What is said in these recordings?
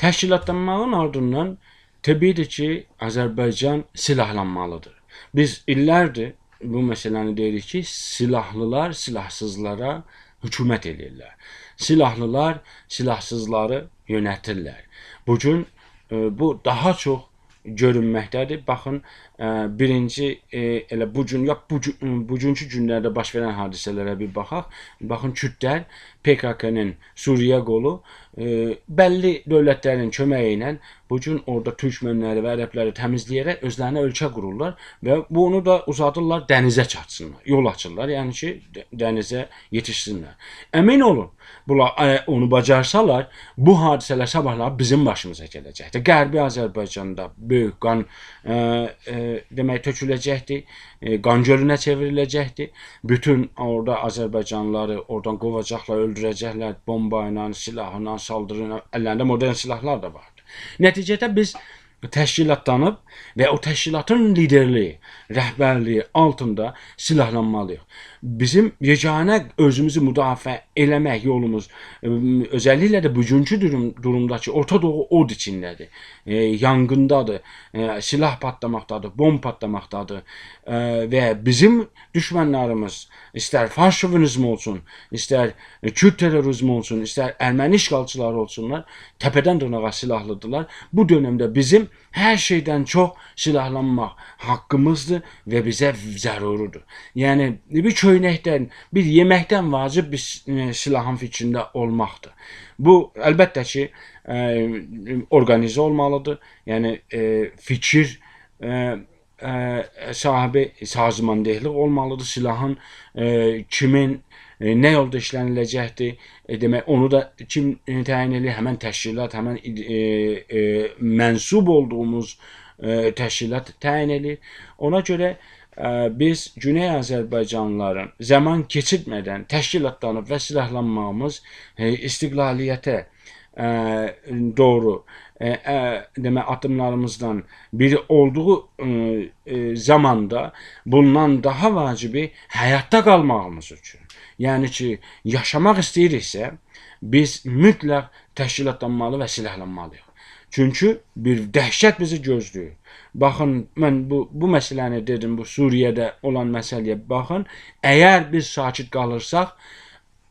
Təşkilatlanmağın ardından təbiidir ki, Azərbaycan silahlanmalıdır. Biz illərdir bu məsələni deyirik ki, silahlılar silahsızlara hökumət eləyirlər. Silahlılar silahsızları yönətirlər. Bu gün e, bu daha çox görünməkdədir. Baxın, e, birinci e, elə bu gün ya bu gün- bugünkü günlərdə baş verən hadisələrə bir baxaq. Baxın, Kürdlər PKK-nın Suriyə qolu e, bəlli dövlətlərin köməyi ilə bu gün orada türkmenləri və ərəbləri təmizləyərək özlərinə ölkə qururlar və bunu da uzadırlar dənizə çatsınlar, yol açırlar. Yəni ki, də- dənizə yetişsinlər. Əmin olun, bunlar ə, onu bacarsalar, bu hadisələr sabahlar bizim başımıza gələcəkdir. Qərbi Azərbaycanda böyük qan ə, ə, demək töküləcəkdir. E, qan gölünə çevriləcəkdir. Bütün orada Azərbaycanlıları oradan qovacaqlar, öldürəcəklər bomba ilə, silahla, saldırı ilə, əllərində modern silahlar da vardı. Nəticədə biz təşkilatlanıb və o təşkilatın liderliyi, rəhbərliyi altında silahlanmalıyıq. Bizim yeganə özümüzü müdafiə eləmək yolumuz ə, özəlliklə də bugünkü durum, durumdakı Orta Doğu od içindədir. E, yanğındadır, e, silah patlamaqdadır, bomb patlamaqdadır. E, və bizim düşmənlərimiz istər şovinizmi olsun, istər Kürt terrorizmi olsun, istər erməni işğalçıları olsunlar, təpədən dırnağa silahlıdırlar. Bu dövrdə bizim hər şeydən çox silahlanmaq haqqımızdır və bizə zəruridir. Yəni bir köynəkdən, bir yeməkdən vacib bir e, silahın fikrində olmaqdır. Bu əlbəttə ki, e, orqanizə olmalıdır. Yəni e, fikir e, e, sahibi sazmandehlik olmalıdır. Silahın e, kimin nə yolda işləniləcəkdir. E, demək onu da kim e, təyin edir? Həmin təşkilat, həmin e, e, mənsub olduğumuz e, təşkilat təyin edir. Ona görə e, biz Güney Azərbaycanlıların zaman keçirtmədən təşkilatlanıb və silahlanmağımız e, istiqlaliyyətə e, doğru e, e, demək addımlarımızdan biri olduğu e, e, zamanda bundan daha vacibi həyatda qalmağımız üçün. Yəni ki, yaşamaq istəyiriksə, biz mütləq təşkilatlanmalı və silahlanmalıyıq. Çünki bir dəhşət bizi gözləyir. Baxın, mən bu bu məsələni dedim, bu Suriyədə olan məsələyə baxın. Əgər biz sakit qalırsaq,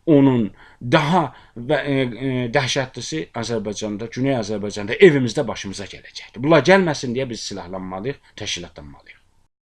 onun daha və, e, e, dəhşətlisi Azərbaycanda, Güney Azərbaycanda evimizdə başımıza gələcəkdir. Bunlar gəlməsin deyə biz silahlanmalıyıq, təşkilatlanmalıyıq.